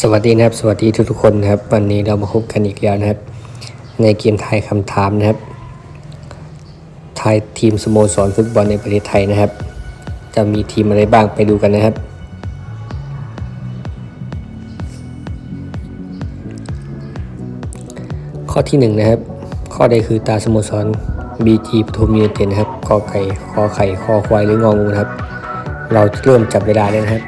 สวัสดีนะครับ สวัสดีทุกๆคนนะครับ วันนี้เรามาพบกันอีกแล้วนะครับ ในเกมไทายคำถามนะครับทายทีมสโมสรฟุตบอลในประเทศไทยนะครับ จะมีทีมอะไรบ้างไปดูกันนะครับ ข้อที่หนึ่งนะครับ ข้อใดคือตาสโมสร BG ปทุมยูไนเต็ดนะครับกอไก่คอไข่คอควายหรืององูนะครับ เราเริ่มจับเวลาเลยนะครับ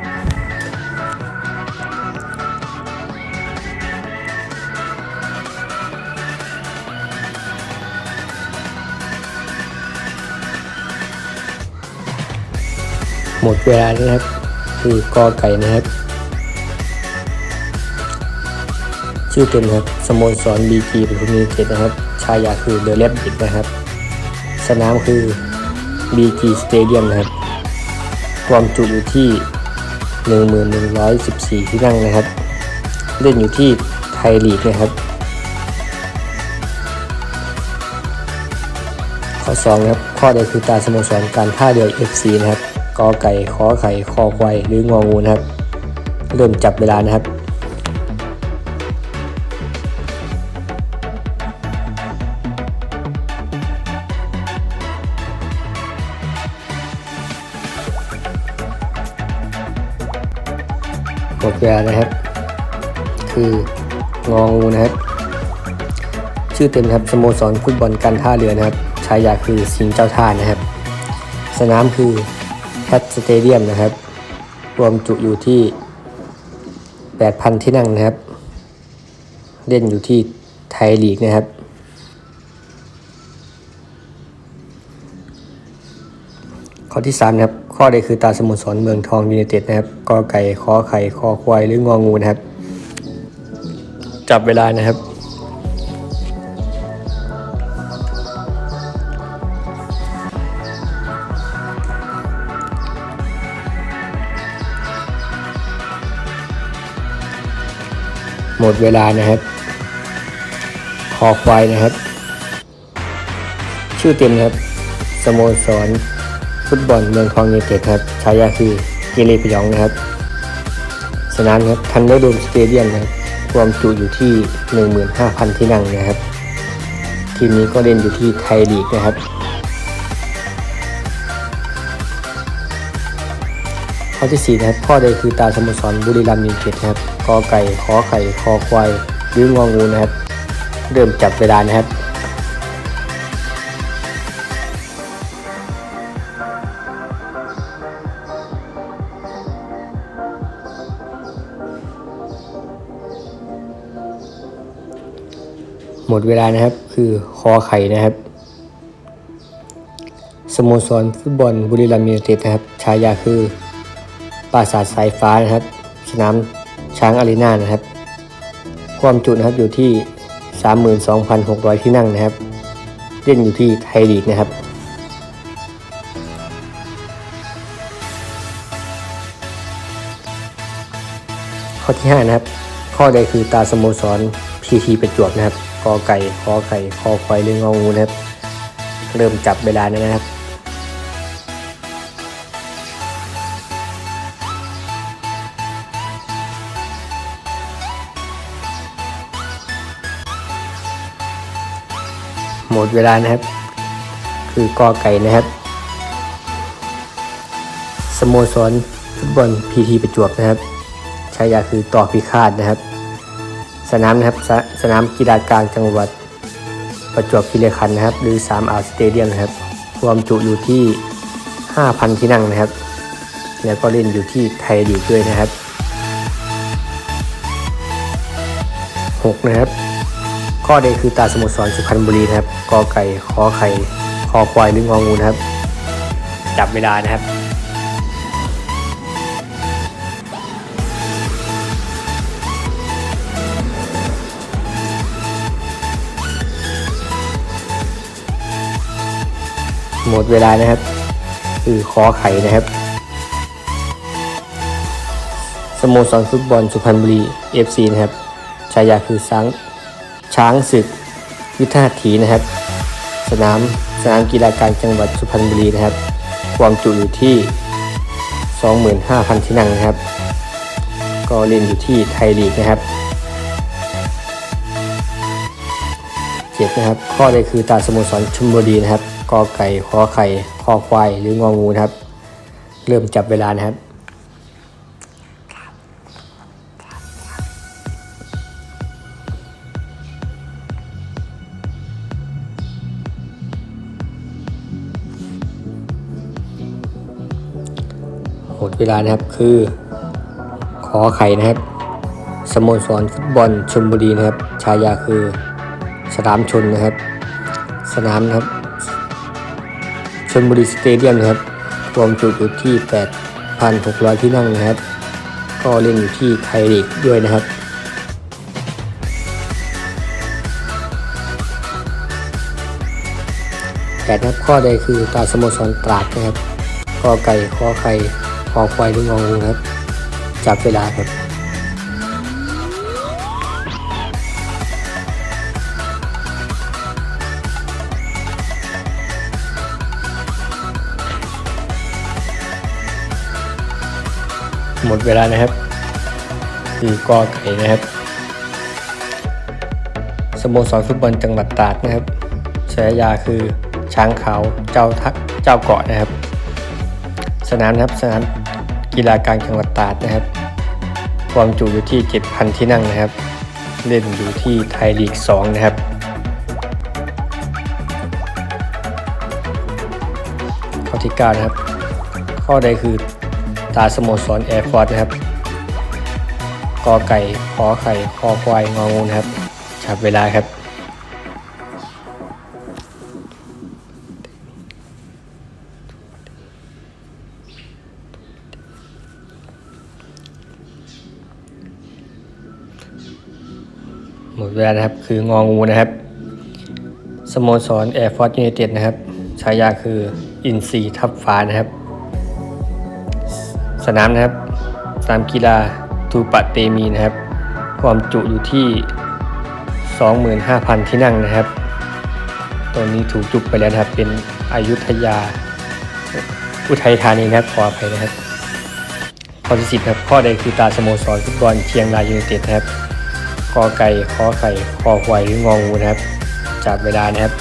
หมดเวลาแล้วนะครับ คือกอไก่นะครับ ชื่อเต็มครับสโมสรบีจีปทุมยูไนเต็ดนะครับ ชายาคือเดอะเลบบิดนะครับ สนามคือ BG Stadium นะครับ ความจุอยู่ที่ 1114 ที่นั่งนะครับ เล่นอยู่ที่ไทยลีกนะครับ ข้อ2นะครับ ข้อใดคือตาสโมสรการท่าเรือ FC นะครับ กอไก่ขอไข่คอควายหรืององูนะครับ เริ่มจับเวลานะครับหมดเวลานะครับ คืององูนะครับ ชื่อเต็มนะครับสโมสรฟุตบอลการท่าเรือนะครับฉายาคือสิงห์เจ้าท่านะครับ สนามคือ แพทสเตเดียมนะครับ รวมจุอยู่ที่ 8,000 ที่นั่งนะครับ เล่นอยู่ที่ไทยลีกนะครับ ข้อที่3นะครับ ข้อใดคือตาสโมสรเมืองทองยูไนเต็ดนะครับกอไก่ขอไข่คอควายหรืององูนะครับ จับเวลานะครับ หมดเวลานะครับ คอควายนะครับ ชื่อเต็มครับสโมสรฟุตบอลเมืองทองยูเต็ดครับฉายาคือเกเรพยองนะครับ สนามครับทันเดอร์โดมสเตเดียมนะครับความจุอยู่ที่ 15,000 ที่นั่งนะครับ ทีมนี้ก็เล่นอยู่ที่ไทยลีกนะครับข้อที่4นะครับข้อใดคือตาสโมสรบุรีรัมย์ยูไนเต็ดนะครับ กอไก่ขอไข่คอควายหรืององูนะครับ เริ่มจับเวลานะครับหมดเวลานะครับคือคอไข่นะครับ สโมสรฟุตบอลบุรีรัมย์ยูไนเต็ดนะครับ ฉายาคือปราสาทสายฟ้านะครับ สนาม ช้างอารีนานะครับ ความจุนะครับอยู่ที่ 32,600 ที่นั่งนะครับ เล่นอยู่ที่ไทยลีกนะครับข้อที่ 5 นะครับ ข้อใดคือตาสโมสรพีทีประจวบนะครับกอไก่ขอไข่คอควายหรืององูนะครับ เริ่มจับเวลาแล้วนะครับ หมดเวลานะครับ คือกอไก่นะครับ สโมสรฟุตบอลพีทีประจวบนะครับฉายาคือต่อพิฆาตนะครับ สนามนะครับสสนามกีฬากลางจังหวัดประจวบคีรีขันธ์นะครับ หรือ3อ่าวสเตเดียมนะครับ ความจุอยู่ที่ 5,000 ที่นั่งนะครับ แล้วก็เล่นอยู่ที่ไทยลีด้วยนะครับ 6 นะครับ ข้อใดคือตาสโมสรสุพรรณบุรีนะครับกอไก่ขอไข่คอควายหรืององูนะครับ จับเวลานะครับหมดเวลานะครับ คือคอไข่นะครับสโมสรฟุตบอลสุพรรณบุรี FC นะครับฉายาคือช้าง ช้างศึกยุทธหัตถีนะครับ สนามสนามกีฬากลางจังหวัดสุพรรณบุรีนะครับ ความจุอยู่ที่ 25,000 ที่นั่งนะครับ ก็เล่นอยู่ที่ไทยลีกนะครับเจ็ดนะครับ ข้อใดคือตาสโมสรชลบุรีนะครับกอไก่ขอไข่คอควายหรืององูนะครับ เริ่มจับเวลานะครับ ดเวลานะครับคือ ขอไข่นะครับ สโมสรฟุตบอลชลบุรีนะครับ ชายาคือสนามชนนะครับ สนามนะครับชลบุรีสเตเดียมนะครับรวมจุอยู่ที่ 8,600 ที่นั่งนะครับ ก็เล่นอยู่ที่ไทยลีกด้วยนะครับแปดนะครับข้อใดคือตาสโมสรตราดนะครับกอไก่ขอไข่ คอควายหรืององูนะครับ จับเวลาครับหมดเวลานะครับคือกอไก่นะครับ สโมสรฟุตบอลจังหวัดตราดนะครับฉายาคือช้างขาวเจ้าทักเจ้าเกาะนะครับ สนามนะครับสนาม กีฬากลางจังหวัดตราดนะครับ ความจุอยู่ที่ 7,000 ที่นั่งนะครับ เล่นอยู่ที่ไทยลีก 2 นะครับ ข้อที่9นะครับ ข้อใดคือตาสโมสรแอร์ฟอร์ดนะครับกอไก่ขอไข่คอควายงองูนะครับจับเวลาครับ หมดเวลานะครับคืององูนะครับ สโมสรแอร์ฟอร์ e ยูไนเต็ดนะครับฉายาคืออินซีทับฟ้านะครับ สนามนะครับสนามกีฬาทูปะเตมีนะครับ ความจุอยู่ที่ 25,000 ที่นั่งนะครับตอนนี้ถูกจุกไปแล้วนะครับ เป็นอายุทยา อุทัยธานีนะครับขออภัยนะครับข้อที่สิบครับข้อใดคือตาสโมสรฟุตบอลเชียงรายยูไนเต็ดนะครับ กอไก่ขอไข่คอควายหรืององูนะครับ จับเวลานะครับ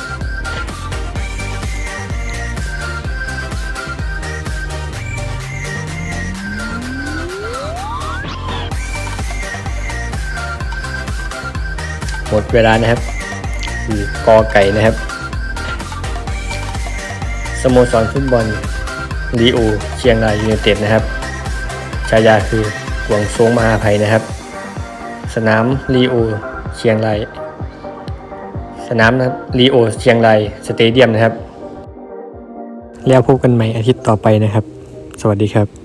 หมดเวลานะครับคือกอไก่นะครับ สโมสรฟุตบอลลีโอเชียงรายยูไนเต็ดนะครับ ฉายาคือกวงซงมหาภัยนะครับ สนามลีโอเชียงราย สนามนะครับลีโอเชียงรายสเตเดียมนะครับ แล้วพบกันใหม่อาทิตย์ต่อไปนะครับ สวัสดีครับ